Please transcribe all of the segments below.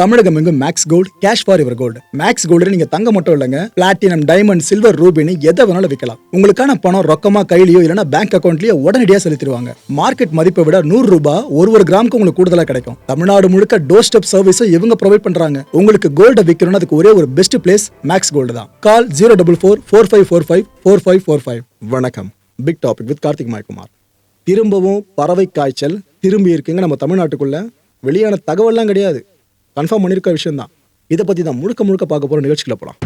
தமிழகம் எங்கும் Max Gold cash for your gold Max Gold நீங்க தங்க மட்டும் இல்லைங்க. பிளாட்டினம் டைமண்ட் சில்வர் ரூபினி எதை வேணாலும் விற்கலாம் உங்களுக்கான பணம் ரொக்கமா கையிலயோ இல்லைன்னா பேங்க் அக்கௌண்ட்லயோ உடனடியாக செலுத்திடுவாங்க. மார்க்கெட் மதிப்பை விட நூறு ரூபாய் ஒரு ஒரு கிராமுக்கு உங்களுக்கு கூடுதலா கிடைக்கும். தமிழ்நாடு முழுக்க டோர் ஸ்டெப் சர்வீஸும் இவங்க ப்ரொவைட் பண்றாங்க. உங்களுக்கு கோல்ட விற்கணும்னு அதுக்கு ஒரே ஒரு பெஸ்ட் பிளேஸ் மேக்ஸ் கோல்டு தான். Call zero double four four five four five four five four five வணக்கம். பிக் டாபிக் வித் கார்த்திக் மாய்குமார் திரும்பவும் பறவை காய்ச்சல் திரும்பி இருக்குங்க நம்ம தமிழ்நாட்டுக்குள்ள. வெளியான தகவல்லாம் கிடையாது. கன்ஃபார்ம் பண்ணியிருக்க விஷயம் தான் இதை பற்றி தான் முழுக்க முழுக்க பார்க்க போகிற நிகழ்ச்சிகளை போகலாம்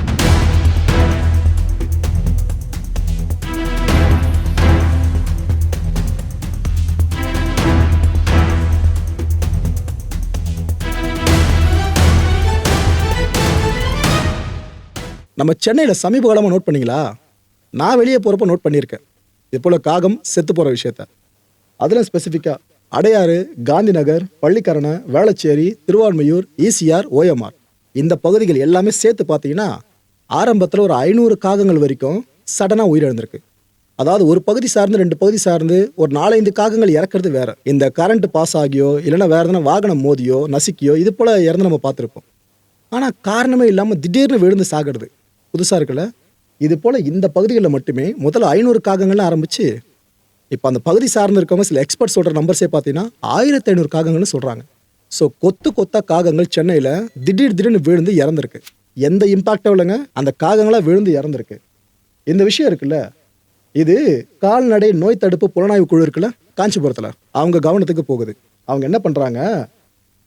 நம்ம சென்னையில் சமீப காலமாக நோட் பண்ணீங்களா? நான் வெளியே போகிறப்ப நோட் பண்ணியிருக்கேன். இது போல் காகம் செத்து போகிற விஷயத்த. அதில் ஸ்பெசிஃபிக்காக அடையாறு காந்தி நகர் பள்ளிக்கரணை வேளச்சேரி திருவான்மையூர் ஈசிஆர் ஓஎம்ஆர். இந்த பகுதிகள் எல்லாமே சேர்த்து பார்த்தீங்கன்னா ஆரம்பத்தில் ஒரு ஐநூறு காகங்கள் வரைக்கும் சடனாக உயிரிழந்திருக்கு. அதாவது ஒரு பகுதி சார்ந்து ரெண்டு பகுதி சார்ந்து ஒரு நாலஞ்சு காகங்கள் இறக்குறது வேற. இந்த கரண்ட் பாஸ் ஆகியோ இல்லைன்னா வேறு எதனா வாகனம் மோதியோ நசுக்கியோ இது போல் இறந்து நம்ம பார்த்துருப்போம். ஆனால் காரணமே இல்லாமல் திடீர்னு விழுந்து சாகிறது. புதுசாக இருக்குல்ல? இது போல் இந்த பகுதிகளில் மட்டுமே முதல்ல ஐநூறு காகங்கள்னு ஆரம்பித்து இப்போ அந்த பகுதி சார்ந்து இருக்கவங்க சில எக்ஸ்பர்ட் சொல்கிற நம்பர்ஸே பார்த்தீங்கன்னா ஆயிரத்தி ஐநூறு காகங்கள்னு சொல்கிறாங்க ஸோ கொத்து கொத்தா காகங்கள் சென்னையில் திடீர் திடீர்னு விழுந்து இறந்துருக்கு. எந்த இம்பாக்டும் இல்லைங்க? அந்த காகங்களாக விழுந்து இறந்துருக்கு. இந்த விஷயம் இருக்குல்ல? இது கால்நடை நோய் தடுப்பு புலனாய்வு குழு இருக்குல்ல? காஞ்சிபுரத்தில். அவங்க கவனத்துக்கு போகுது. அவங்க என்ன பண்ணுறாங்க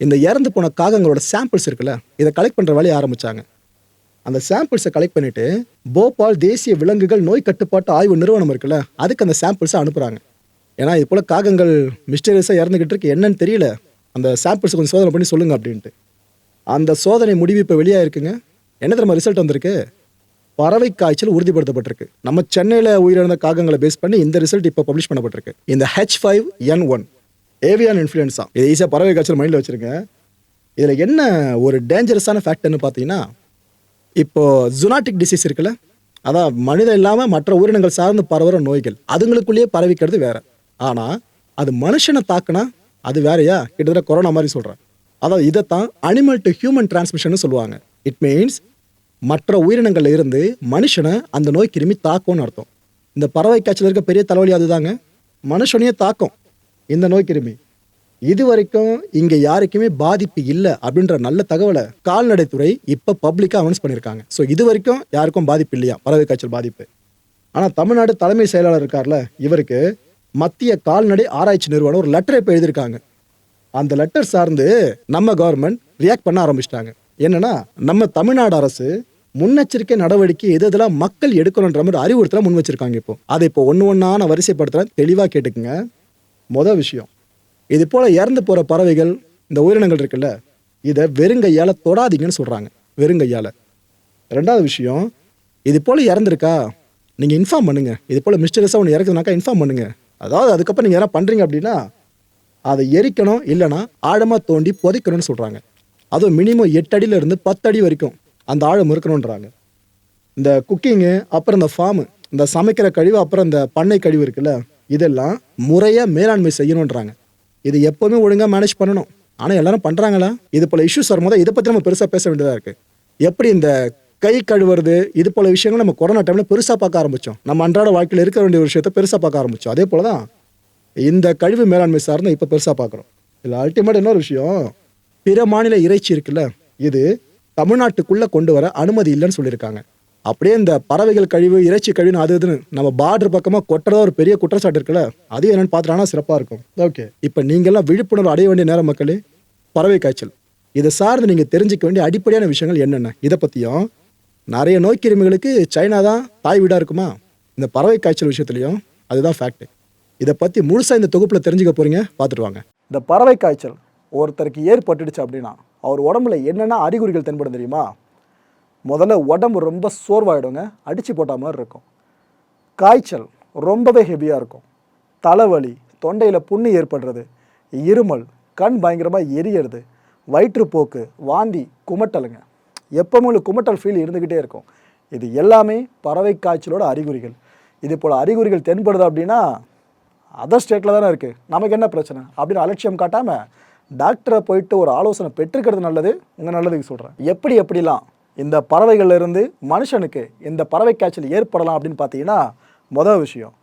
இந்த இறந்து போன காகங்களோட சாம்பிள்ஸ் இருக்குல்ல? இதை கலெக்ட் பண்ணுற வேலையை ஆரம்பிச்சாங்க. அந்த சாம்பிள்ஸை கலெக்ட் பண்ணிட்டு போபால் தேசிய விலங்குகள் நோய் கட்டுப்பாட்டு ஆய்வு நிறுவனம் இருக்குல்ல அதுக்கு அந்த சாம்பிள்ஸை அனுப்புகிறாங்க ஏன்னா இது போல் காகங்கள் மிஸ்டீரியஸாக இறந்துக்கிட்டு இருக்கு. என்னன்னு தெரியல. அந்த சாம்பிள்ஸை கொஞ்சம் சோதனை பண்ணி சொல்லுங்கள் அப்படின்ட்டு. அந்த சோதனை முடிவு இப்போ வெளியாக இருக்குங்க என்ன தெரியுமா ரிசல்ட் வந்திருக்கு? பறவை காய்ச்சல் உறுதிப்படுத்தப்பட்டிருக்கு. நம்ம சென்னையில் உயிரிழந்த காகங்களை பேஸ் பண்ணி இந்த ரிசல்ட் இப்போ பப்ளிஷ் பண்ணப்பட்டிருக்கு. இந்த H five N one avian influenza இது ஈஸியாக பறவை காய்ச்சல் மைண்டில் வச்சுருங்க. இதில் என்ன ஒரு டேஞ்சரஸான ஃபேக்டர்னு பார்த்தீங்கன்னா இப்போது ஜுனாட்டிக் டிசீஸ் இருக்குல்ல அதான் மனிதன் இல்லாமல் மற்ற உயிரினங்கள் சார்ந்து பரவுகிற நோய்கள் அதுங்களுக்குள்ளேயே பரவிக்கிறது வேற. ஆனால் அது மனுஷனை தாக்குனா அது வேறயா? கிட்டத்தட்ட கொரோனா மாதிரி சொல்கிறேன் அதாவது இதைத்தான் அனிமல் டு ஹியூமன் டிரான்ஸ்மிஷன் சொல்லுவாங்க. இட் மீன்ஸ் மற்ற உயிரினங்கள் இருந்து மனுஷனை அந்த நோய் கிருமி தாக்கும்னு அர்த்தம். இந்த பறவை காய்ச்சல் இருக்க பெரிய தலைவலி அதுதாங்க. மனுஷனையே தாக்கும் இந்த நோய் கிருமி. இது வரைக்கும் இங்க யாருக்குமே பாதிப்பு இல்லை அப்படின்ற நல்ல தகவலை கால்நடைத்துறை இப்ப பப்ளிக்கா அனௌன்ஸ் பண்ணியிருக்காங்க ஸோ இது வரைக்கும் யாருக்கும் பாதிப்பு இல்லையா? பறவை காய்ச்சல் பாதிப்பு. ஆனா தமிழ்நாடு தலைமை செயலாளர் இருக்கார்ல இவருக்கு மத்திய கால்நடை ஆராய்ச்சி நிறுவனம் ஒரு லெட்டர் இப்போ எழுதியிருக்காங்க. அந்த லெட்டர் சார்ந்து நம்ம கவர்மெண்ட் ரியாக்ட் பண்ண ஆரம்பிச்சிட்டாங்க. என்னன்னா நம்ம தமிழ்நாடு அரசு முன்னெச்சரிக்கை நடவடிக்கை எது எதெல்லாம் மக்கள் எடுக்கணுன்ற மாதிரி அறிவுறுத்தலாம் முன் வச்சிருக்காங்க இப்போ. அதை இப்போ ஒன்று ஒன்றா நான் தெளிவாக கேட்டுக்குங்க. மொதல் விஷயம் இது போல் இறந்து போகிற பறவைகள் இந்த உயிரினங்கள் இருக்குல்ல இதை வெறுங்கையால் தொடாதீங்கன்னு சொல்கிறாங்க வெறுங்கையால். ரெண்டாவது விஷயம் இது போல் இறந்துருக்கா நீங்கள் இன்ஃபார்ம் பண்ணுங்கள் இது போல் மிஸ்டரஸாக ஒன்று இறக்குதுனாக்கா இன்ஃபார்ம் பண்ணுங்கள் அதாவது அதுக்கப்புறம் நீங்கள் யாராவது பண்ணுறீங்க அப்படின்னா அதை எரிக்கணும் இல்லைன்னா ஆழமாக தோண்டி புதைக்கணும்னு சொல்கிறாங்க அதுவும் மினிமம் எட்டு அடியிலேருந்து பத்து அடி வரைக்கும் அந்த ஆழம் இருக்கணுன்றாங்க இந்த குக்கிங்கு அப்புறம் இந்த ஃபார்மு இந்த சமைக்கிற கழிவு அப்புறம் இந்த பண்ணை கழிவு இருக்குல்ல இதெல்லாம் முறையாக மேலாண்மை செய்யணுன்றாங்க இது எப்போவுமே ஒழுங்காக மேனேஜ் பண்ணணும். ஆனால் எல்லாரும் பண்ணுறாங்களா இது போல் இஷ்யூஸ் வரும்போது இதை பற்றி நம்ம பெருசாக பேச வேண்டியதாக இருக்குது எப்படி இந்த கை கழுவுறது இது போல விஷயங்கள் நம்ம கொரோனா டைமில் பெருசாக பார்க்க ஆரம்பித்தோம் நம்ம அன்றாட வாழ்க்கையில் இருக்க வேண்டிய விஷயத்த விஷயத்தை பெருசாக பார்க்க ஆரம்பித்தோம் அதே போல் தான் இந்த கழிவு மேலாண்மை சார்ந்து இப்போ பெருசாக பார்க்குறோம். இதில் அல்டிமேட் இன்னொரு விஷயம் பிற மாநில இறைச்சி இருக்குல்ல இது தமிழ்நாட்டுக்குள்ளே கொண்டு வர அனுமதி இல்லைன்னு சொல்லியிருக்காங்க. அப்படியே இந்த பறவைகள் கழிவு இறைச்சி கழிவுன்னு அது இதுன்னு நம்ம பார்டர் பக்கமாக கொட்டுறதா ஒரு பெரிய குற்றச்சாட்டு இருக்குல்ல அது என்னன்னு பார்த்துட்டானா சிறப்பாக இருக்கும். ஓகே இப்போ நீங்கள்லாம் விழிப்புணர்வு அடைய வேண்டிய நேரம் மக்களே பறவை காய்ச்சல். இதை சார்ந்து நீங்கள் தெரிஞ்சுக்க வேண்டிய அடிப்படையான விஷயங்கள் என்னென்ன? இதை பற்றியும் நிறைய நோய் கிருமிகளுக்கு சைனா தான் தாய் வீடாக இருக்குமா? இந்த பறவை காய்ச்சல் விஷயத்துலையும் அதுதான் ஃபேக்ட் இதை பற்றி முழுசாக இந்த தொகுப்பில் தெரிஞ்சுக்க போகிறீங்க பார்த்துட்டு வாங்க. இந்த பறவை காய்ச்சல் ஒருத்தருக்கு ஏற்பட்டுடுச்சு அப்படின்னா அவர் உடம்புல என்னென்ன அறிகுறிகள் தென்படும் தெரியுமா? முதல்ல உடம்பு ரொம்ப சோர்வாயிடுங்க அடித்து போட்ட மாதிரி இருக்கும். காய்ச்சல் ரொம்பவே ஹெவியாக இருக்கும். தலைவலி தொண்டையில் புண்ணு ஏற்படுறது இருமல் கண் பயங்கரமாக எரியறது வயிற்றுப்போக்கு வாந்தி குமட்டலுங்க. எப்பவும் உங்களுக்கு குமட்டல் ஃபீல் இருந்துக்கிட்டே இருக்கும். இது எல்லாமே பறவை காய்ச்சலோட அறிகுறிகள். இது போல் அறிகுறிகள் தென்படுது அப்படின்னா அதர் ஸ்டேட்டில் தானே இருக்குது நமக்கு என்ன பிரச்சனை? அப்படின்னு அலட்சியம் காட்டாமல் டாக்டரை போயிட்டு ஒரு ஆலோசனை பெற்றுக்கிறது நல்லது. உங்கள் நல்லதுக்கு சொல்கிறேன் எப்படி எப்படிலாம்? இந்த பறவைகள்லேருந்து மனுஷனுக்கு இந்த பறவை காய்ச்சல் ஏற்படலாம் அப்படின்னு பார்த்தீங்கன்னா மொதல் விஷயம்.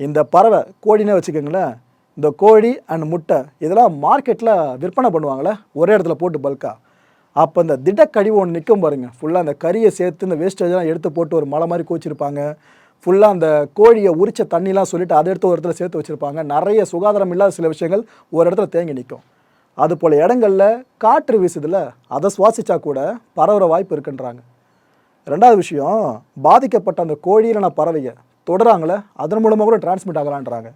இந்த பறவை கோழினே வச்சுக்கோங்களேன் இந்த கோழி அண்ட் முட்டை இதெல்லாம் மார்க்கெட்டில் விற்பனை பண்ணுவாங்களே ஒரே இடத்துல போட்டு பல்காக அப்போ இந்த திடக்கழிவு ஒன்று நிற்கும் பாருங்கள் ஃபுல்லாக அந்த கறியை சேர்த்து இந்த வேஸ்டேஜெலாம் எடுத்து போட்டு ஒரு மலை மாதிரி கோச்சிருப்பாங்க. ஃபுல்லாக அந்த கோழியை உரிச்ச தண்ணிலாம் சொல்லிவிட்டு அதை எடுத்து ஒரு இடத்துல சேர்த்து வச்சுருப்பாங்க. நிறைய சுகாதாரம் இல்லாத சில விஷயங்கள் ஒரு இடத்துல தேங்கி நிற்கும். அது போல் இடங்களில் காற்று வீசுதில்ல அதை சுவாசித்தா கூட பரவுற வாய்ப்பு இருக்குன்றாங்க. ரெண்டாவது விஷயம் பாதிக்கப்பட்ட அந்த கோழியிலான பறவைங்க தொடராங்களே அதன் மூலமாக கூட டிரான்ஸ்மிட் ஆகலான்றாங்க.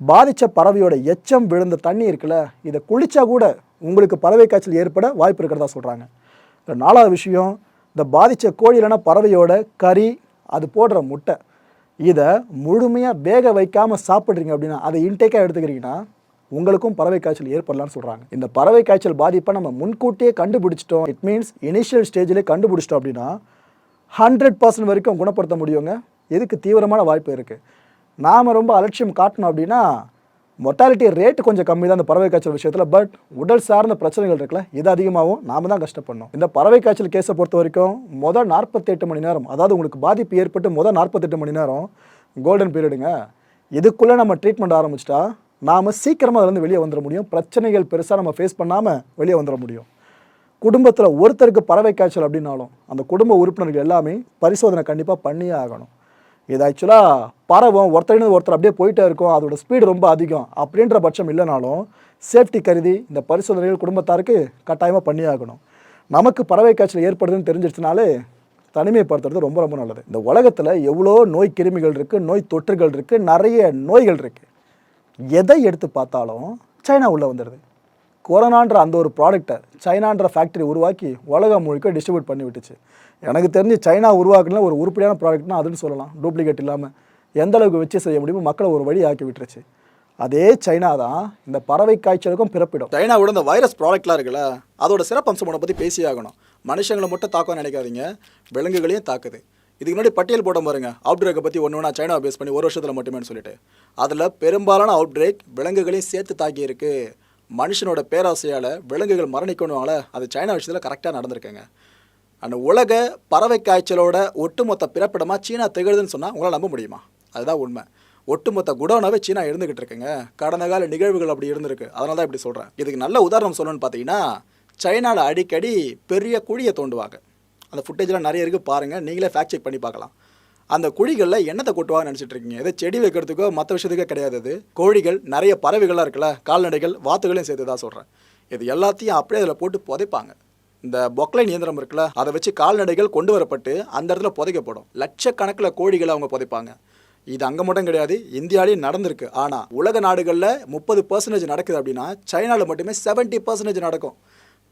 பாதித்த பறவையோட எச்சம் விழுந்த தண்ணி இருக்குல்ல இதை குளித்தா கூட உங்களுக்கு பறவை காய்ச்சல் ஏற்பட வாய்ப்பு இருக்கிறதா சொல்கிறாங்க நாலாவது விஷயம் இந்த பாதித்த கோழியிலான பறவையோட கறி அது போடுற முட்டை இதை முழுமையாக வேக வைக்காமல் சாப்பிட்றீங்க அப்படின்னா அதை இன்டேக்காக எடுத்துக்கிறீங்கன்னா உங்களுக்கும் பறவை காய்ச்சல் ஏற்படலாம்னு சொல்கிறாங்க இந்த பறவை காய்ச்சல் பாதிப்பை நம்ம முன்கூட்டியே கண்டுபிடிச்சிட்டோம். இட் மீன்ஸ் இனிஷியல் ஸ்டேஜிலே கண்டுபிடிச்சிட்டோம் அப்படின்னா ஹண்ட்ரட் பர்சன்ட் வரைக்கும் குணப்படுத்த முடியுங்க. எதுக்கு தீவிரமான வாய்ப்பு இருக்குது நாம் ரொம்ப அலட்சியம் காட்டணும் அப்படின்னா மொட்டாலிட்டி ரேட் கொஞ்சம் கம்மி தான் இந்த பறவை காய்ச்சல் விஷயத்தில் பட் உடல் சார்ந்த பிரச்சனைகள் இருக்குல்ல இது அதிகமாகவும் நாம தான் கஷ்டப்படணும். இந்த பறவை காய்ச்சல் கேஸை பொறுத்த வரைக்கும் முதல் நாற்பத்தெட்டு மணி நேரம் அதாவது உங்களுக்கு பாதிப்பு ஏற்பட்டு முதல் நாற்பத்தெட்டு மணி நேரம் கோல்டன் பீரியடுங்க இதுக்குள்ளே நம்ம ட்ரீட்மெண்ட் ஆரம்பிச்சிட்டா நாம் சீக்கிரமாக அதுலேருந்து வெளியே வந்துட முடியும். பிரச்சனைகள் பெருசாக நம்ம ஃபேஸ் பண்ணாமல் வெளியே வந்துட முடியும். குடும்பத்தில் ஒருத்தருக்கு பறவை காய்ச்சல் அப்படின்னாலும் அந்த குடும்ப உறுப்பினர்கள் எல்லாமே பரிசோதனை கண்டிப்பாக பண்ணியே ஆகணும். இது ஆக்சுவலாக பறவும் ஒருத்தரின் ஒருத்தர் அப்படியே போயிட்டே இருக்கும். அதோட ஸ்பீடு ரொம்ப அதிகம். அப்படின்ற பட்சம் இல்லைனாலும் சேஃப்டி கருதி இந்த பரிசோதனைகள் குடும்பத்தாருக்கு கட்டாயமாக பண்ணியே ஆகணும். நமக்கு பறவை காய்ச்சல் ஏற்படுதுன்னு தெரிஞ்சிருச்சுனாலே தனிமைப்படுத்துறது ரொம்ப ரொம்ப நல்லது. இந்த உலகத்தில் எவ்வளோ நோய் கிருமிகள் இருக்குது நோய் தொற்றுகள் இருக்குது நிறைய நோய்கள் இருக்குது எதை எடுத்து பார்த்தாலும் சைனா உள்ளே வந்துடுது. கொரோனான்ற அந்த ஒரு ப்ராடக்ட்டை சைனான்ற ஃபேக்ட்ரி உருவாக்கி உலகம் முழுக்க டிஸ்ட்ரிபியூட் பண்ணி விட்டுச்சு. எனக்கு தெரிஞ்சு சைனா உருவாக்குனா ஒரு உருப்படியான ப்ராடக்ட்னா அதுன்னு சொல்லலாம். டூப்ளிகேட் இல்லாமல் எந்த அளவுக்கு வச்சு செய்ய முடியுமோ மக்களை ஒரு வழி ஆக்கி விட்டுருச்சு. அதே சைனா தான் இந்த பறவை காய்ச்சலுக்கும் பிறப்பிடும். சைனாவோட இந்த வைரஸ் ப்ராடக்ட்லாம் இருக்குல்ல அதோட சிறப்பம்சம் பற்றி பேசி ஆகணும். மனுஷங்களை மட்டும் தாக்கம் நினைக்காதீங்க. விலங்குகளையும் தாக்குது. இதுக்கு முன்னாடி பட்டியல் போட்ட பாருங்க அவுட் பிரேக்கை பற்றி ஒன்று ஒன்றா சைனா பேஸ் பண்ணி ஒரு வருஷத்தில் மட்டுமே சொல்லிட்டு. அதில் பெரும்பாலான அவுட் பிரேக் விலங்குகளையும் சேர்த்து தாக்கியிருக்கு. மனுஷனோட பேராசையால் விலங்குகள் மரணிக்கணும்னால அது சைனா விஷயத்தில் கரெக்டாக நடந்திருக்குங்க. அந்த உலக பறவை காய்ச்சலோட ஒட்டுமொத்த பிறப்பிடமாக சீனா திகழுதுன்னு சொன்னால் உங்களால் நம்ப முடியுமா? அதுதான் உண்மை. ஒட்டுமொத்த குடோனாவே சீனா இருந்துகிட்டு இருக்குங்க. கடந்த கால நிகழ்வுகள் அப்படி இருந்திருக்கு. அதனால தான் இப்படி சொல்கிறேன் இதுக்கு நல்ல உதாரணம் சொல்லணும்னு பார்த்தீங்கன்னா சைனாவில் அடிக்கடி பெரிய குழியை தோண்டுவாங்க. அந்த ஃபுட்டேஜ்லாம் நிறைய இருக்குது பாருங்கள் நீங்களே ஃபேக்ட் செக் பண்ணி பார்க்கலாம். அந்த குழிகளில் என்னத்தை கொட்டுவாங்க நினச்சிட்டு இருக்கீங்க? ஏதோ செடி வைக்கிறதுக்கோ மற்ற விஷயத்துக்கோ கிடையாது அது கோழிகள் நிறைய பறவைகளாக இருக்குல்ல? கால்நடைகள் வாத்துகளையும் சேர்த்து தான் சொல்கிறேன் இது எல்லாத்தையும் அப்படியே அதில் போட்டு புதைப்பாங்க. இந்த பொக்லைன் இயந்திரம் இருக்குல்ல அதை வச்சு கால்நடைகள் கொண்டு வரப்பட்டு அந்த இடத்துல புதைக்கப்படும். லட்சக்கணக்கில் கோழிகளை அவங்க புதைப்பாங்க. இது அங்கே மட்டும் கிடையாது இந்தியாவிலேயும் நடந்திருக்கு. ஆனால் உலக நாடுகளில் முப்பது பர்சன்டேஜ் நடக்குது அப்படின்னா சைனாவில் மட்டுமே 70% பர்சன்டேஜ் நடக்கும்.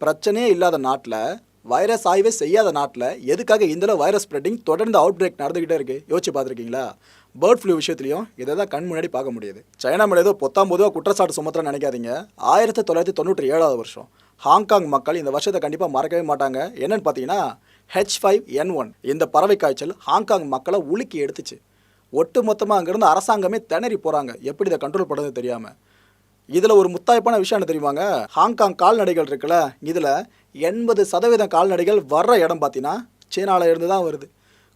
பிரச்சனையே இல்லாத நாட்டில் வைரஸ் ஆய்வே செய்யாத நாட்டில் எதுக்காக இந்தளவு வைரஸ் ஸ்ப்ரெட்டிங் தொடர்ந்து அவுட் பிரேக் நடந்துக்கிட்டே இருக்கு? யோசிச்சு பார்த்துருக்கீங்களா? பேர்ட் ஃப்ளூ விஷயத்துலையும் இதை தான் கண் முன்னாடி பார்க்க முடியுது. சைனா மேலே ஏதோ பொத்தாம் பொதுவாக குற்றச்சாட்டு சுமத்துறேன்னு நினைக்காதீங்க. ஆயிரத்தி தொள்ளாயிரத்தி தொண்ணூற்றி ஏழாவது வருஷம். ஹாங்காங் மக்கள் இந்த வருஷத்தை கண்டிப்பாக மறக்கவே மாட்டாங்க. என்னன்னு பார்த்தீங்கன்னா ஹெச் ஃபைவ் என் ஒன் இந்த பறவை காய்ச்சல் ஹாங்காங் மக்களை உலுக்கி எடுத்துச்சு. ஒட்டு மொத்தமாக அங்கேருந்து அரசாங்கமே திணறி போகிறாங்க எப்படி இதை கண்ட்ரோல் பண்ணுறது தெரியாமல் இதில் ஒரு முத்தாய்ப்பான விஷயம் என்ன தெரியுமாங்க? ஹாங்காங் கால்நடைகள் இருக்குல்ல இதில் எண்பது சதவீதம் கால்நடைகள் வர்ற இடம் பார்த்தீங்கன்னா சீனாவில் இருந்து தான் வருது.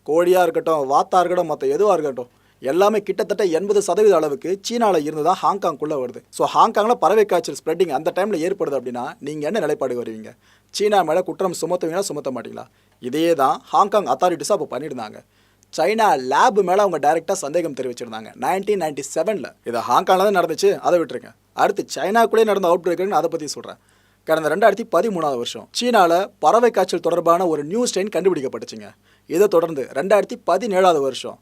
கோழியாக இருக்கட்டும் வாத்தா இருக்கட்டும் மற்ற எதுவாக இருக்கட்டும் எல்லாமே கிட்டத்தட்ட எண்பது சதவீத அளவுக்கு சீனாவில் இருந்து தான் ஹாங்காங்குள்ளே வருது. ஸோ ஹாங்காங்கில் பறவை காய்ச்சல் ஸ்ப்ரெட்டிங் அந்த டைமில் ஏற்படுது அப்படின்னா நீங்கள் என்ன நிலைப்பாடு வருவீங்க? சீனா மேலே குற்றம் சுமத்துவீங்களா சுமத்த மாட்டீங்களா இதே தான் ஹாங்காங் அத்தாரிட்டிஸாக அப்போ பண்ணியிருந்தாங்க. சைனா லேப் மேலே அவங்க டைரெக்டாக சந்தேகம் தெரிவிச்சிருந்தாங்க. நைன்டீன் நைன்டி செவனில் இது ஹாங்காங்கில் தான் நடந்துச்சு. அதை விட்டுருங்க. அடுத்து சைனாக்குள்ளே நடந்த அவுட் பிரேக்குன்னு அதை பற்றி சொல்கிறேன் கடந்த ரெண்டாயிரத்தி பதிமூணாவது வருஷம் சீனாவில் பறவை காய்ச்சல் தொடர்பான ஒரு நியூ ஸ்ட்ரெயின் கண்டுபிடிக்கப்பட்டுச்சுங்க. இதை தொடர்ந்து ரெண்டாயிரத்தி பதினேழாவது வருஷம்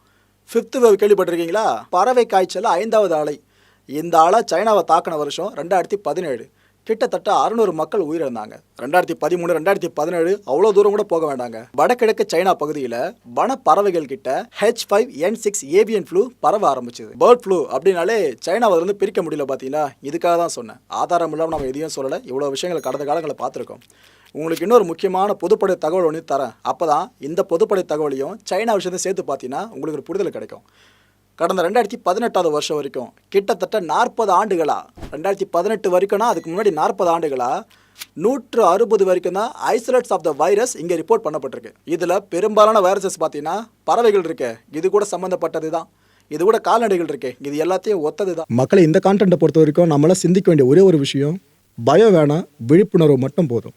ஃபிஃப்த்து வேவ் கேள்விப்பட்டிருக்கீங்களா? பறவை காய்ச்சல் ஐந்தாவது அலை இந்த அலை சைனாவை தாக்கின வருஷம் ரெண்டாயிரத்தி பதினேழு. கிட்டத்தட்ட அறுநூறு மக்கள் உயிரிழந்தாங்க. ரெண்டாயிரத்தி பதிமூணு ரெண்டாயிரத்தி பதினேழு அவ்வளோ தூரம் கூட போக வேண்டாங்க. வடகிழக்கு சைனா பகுதியில் வன பறவைகள் கிட்ட H five N six avian flu பரவ ஆரம்பிச்சது. பேர்ட் ஃப்ளூ அப்படின்னாலே சைனாவிலிருந்து இருந்து பிரிக்க முடியல பார்த்தீங்களா இதுக்காக தான் சொன்னேன். ஆதாரம் இல்லாமல் நம்ம எதையும் சொல்லலை. இவ்வளோ விஷயங்களை கடந்த காலங்களை பார்த்துருக்கோம். உங்களுக்கு இன்னொரு முக்கியமான பொதுப்படை தகவல் ஒன்று தரேன். அப்போ தான் இந்த பொதுப்படை தகவலையும் சைனா விஷயத்தையும் சேர்த்து பார்த்தீங்கன்னா உங்களுக்கு ஒரு புரிதல் கிடைக்கும். கடந்த ரெண்டாயிரத்தி பதினெட்டாவது வருஷம் வரைக்கும் கிட்டத்தட்ட நாற்பது ஆண்டுகளா? ரெண்டாயிரத்தி பதினெட்டு வரைக்கும்னா அதுக்கு முன்னாடி நாற்பது ஆண்டுகளா? நூற்று அறுபது வரைக்கும் தான் ஐசோலேட்ஸ் ஆஃப் த வைரஸ் இங்கே ரிப்போர்ட் பண்ணப்பட்டிருக்கு. இதில் பெரும்பாலான வைரஸஸ் பார்த்தீங்கன்னா பறவைகள் இருக்கு. இது கூட சம்மந்தப்பட்டது தான். இது கூட கால்நடைகள் இருக்கு. இது எல்லாத்தையும் ஒத்தது தான். மக்களை இந்த கான்டென்ட்டை பொறுத்த வரைக்கும் நம்மளால் சிந்திக்க வேண்டிய ஒரே ஒரு விஷயம் பயம் வேணாம் விழிப்புணர்வு மட்டும் போதும்.